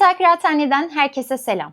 Mental Kıraathane'den herkese selam.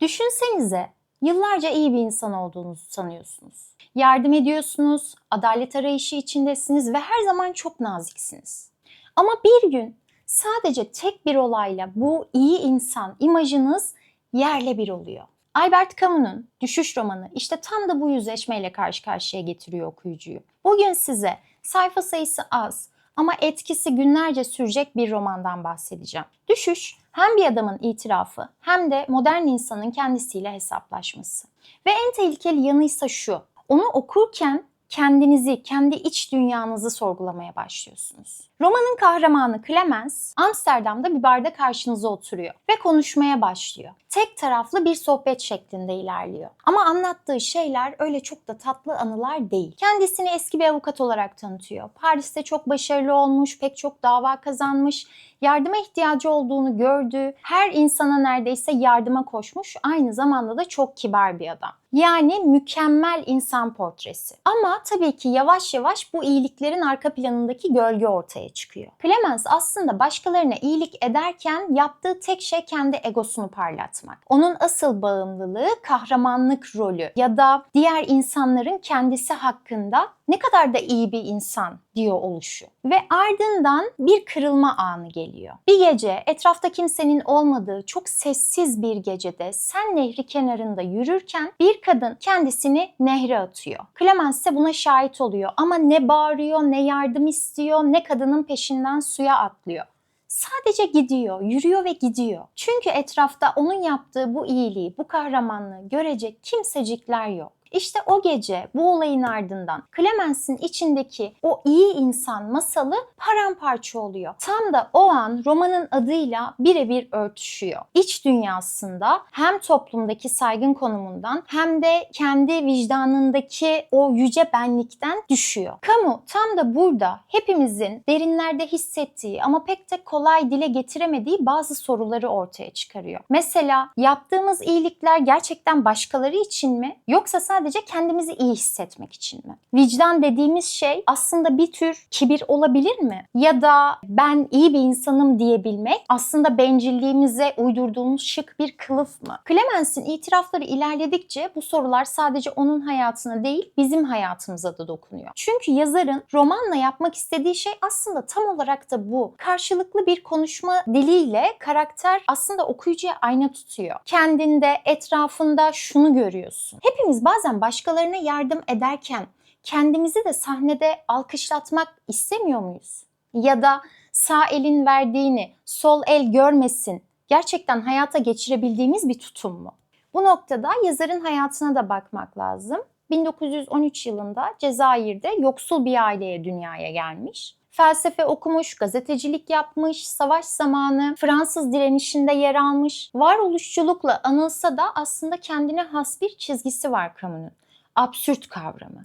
Düşünsenize yıllarca iyi bir insan olduğunuzu sanıyorsunuz. Yardım ediyorsunuz, adalet arayışı içindesiniz ve her zaman çok naziksiniz. Ama bir gün sadece tek bir olayla bu iyi insan imajınız yerle bir oluyor. Albert Camus'un Düşüş romanı işte tam da bu yüzleşmeyle karşı karşıya getiriyor okuyucuyu. Bugün size sayfa sayısı az ama etkisi günlerce sürecek bir romandan bahsedeceğim. Düşüş hem bir adamın itirafı hem de modern insanın kendisiyle hesaplaşması. Ve en tehlikeli yanı ise şu. Onu okurken kendinizi, kendi iç dünyanızı sorgulamaya başlıyorsunuz. Romanın kahramanı Clemens, Amsterdam'da bir barda karşınıza oturuyor ve konuşmaya başlıyor. Tek taraflı bir sohbet şeklinde ilerliyor. Ama anlattığı şeyler öyle çok da tatlı anılar değil. Kendisini eski bir avukat olarak tanıtıyor. Paris'te çok başarılı olmuş, pek çok dava kazanmış, yardıma ihtiyacı olduğunu gördüğü her insana neredeyse yardıma koşmuş, aynı zamanda da çok kibar bir adam. Yani mükemmel insan portresi. Ama tabii ki yavaş yavaş bu iyiliklerin arka planındaki gölge ortaya çıkıyor. Clemens aslında başkalarına iyilik ederken yaptığı tek şey kendi egosunu parlatmak. Onun asıl bağımlılığı kahramanlık rolü ya da diğer insanların kendisi hakkında ne kadar da iyi bir insan diyor oluşu. Ve ardından bir kırılma anı geliyor. Bir gece etrafta kimsenin olmadığı çok sessiz bir gecede sen nehri kenarında yürürken bir kadın kendisini nehre atıyor. Clemens ise buna şahit oluyor ama ne bağırıyor, ne yardım istiyor, ne kadının peşinden suya atlıyor sadece gidiyor, yürüyor ve gidiyor. Çünkü etrafta onun yaptığı bu iyiliği, bu kahramanlığı görecek kimsecikler yok. İşte o gece bu olayın ardından Clemens'in içindeki o iyi insan masalı paramparça oluyor. Tam da o an romanın adıyla birebir örtüşüyor. İç dünyasında hem toplumdaki saygın konumundan hem de kendi vicdanındaki o yüce benlikten düşüyor. Kamu tam da burada hepimizin derinlerde hissettiği ama pek de kolay dile getiremediği bazı soruları ortaya çıkarıyor. Mesela yaptığımız iyilikler gerçekten başkaları için mi yoksa sadece sadece kendimizi iyi hissetmek için mi? Vicdan dediğimiz şey aslında bir tür kibir olabilir mi? Ya da ben iyi bir insanım diyebilmek aslında bencilliğimize uydurduğumuz şık bir kılıf mı? Clemens'in itirafları ilerledikçe bu sorular sadece onun hayatına değil bizim hayatımıza da dokunuyor. Çünkü yazarın romanla yapmak istediği şey aslında tam olarak da bu. Karşılıklı bir konuşma diliyle karakter aslında okuyucuya ayna tutuyor. Kendinde, etrafında şunu görüyorsun. Hepimiz bazen bazen başkalarına yardım ederken kendimizi de sahnede alkışlatmak istemiyor muyuz? Ya da sağ elin verdiğini sol el görmesin gerçekten hayata geçirebildiğimiz bir tutum mu? Bu noktada yazarın hayatına da bakmak lazım. 1913 yılında Cezayir'de yoksul bir aileye dünyaya gelmiş. Felsefe okumuş, gazetecilik yapmış, savaş zamanı Fransız direnişinde yer almış. Varoluşçulukla anılsa da aslında kendine has bir çizgisi var Camus'un. Absürt kavramı.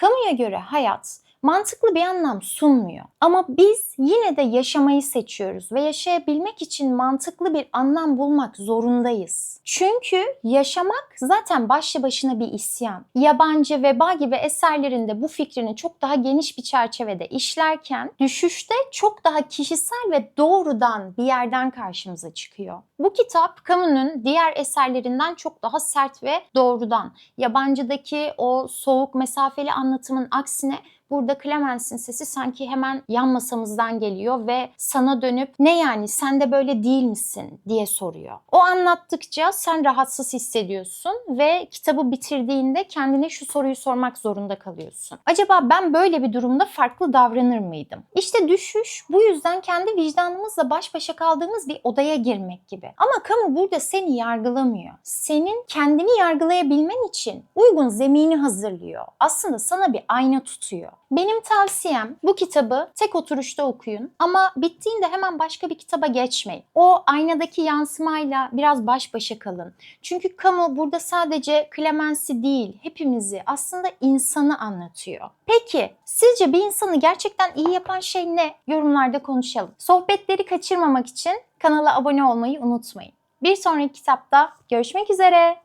Camus'a göre hayat mantıklı bir anlam sunmuyor. Ama biz yine de yaşamayı seçiyoruz ve yaşayabilmek için mantıklı bir anlam bulmak zorundayız. Çünkü yaşamak zaten başlı başına bir isyan. Yabancı Veba gibi eserlerinde bu fikrini çok daha geniş bir çerçevede işlerken düşüşte çok daha kişisel ve doğrudan bir yerden karşımıza çıkıyor. Bu kitap Camus'un diğer eserlerinden çok daha sert ve doğrudan. Yabancıdaki o soğuk mesafeli anlatımın aksine Burada Clemens'in sesi sanki hemen yan masamızdan geliyor ve sana dönüp ne yani sen de böyle değil misin diye soruyor. O anlattıkça sen rahatsız hissediyorsun ve kitabı bitirdiğinde kendine şu soruyu sormak zorunda kalıyorsun. Acaba ben böyle bir durumda farklı davranır mıydım? İşte düşüş bu yüzden kendi vicdanımızla baş başa kaldığımız bir odaya girmek gibi. Ama kamu burada seni yargılamıyor. Senin kendini yargılayabilmen için uygun zemini hazırlıyor. Aslında sana bir ayna tutuyor. Benim tavsiyem bu kitabı tek oturuşta okuyun ama bittiğinde hemen başka bir kitaba geçmeyin. O aynadaki yansımayla biraz baş başa kalın. Çünkü kamu burada sadece Clemens'i değil hepimizi aslında insanı anlatıyor. Peki sizce bir insanı gerçekten iyi yapan şey ne? Yorumlarda konuşalım. Sohbetleri kaçırmamak için kanala abone olmayı unutmayın. Bir sonraki kitapta görüşmek üzere.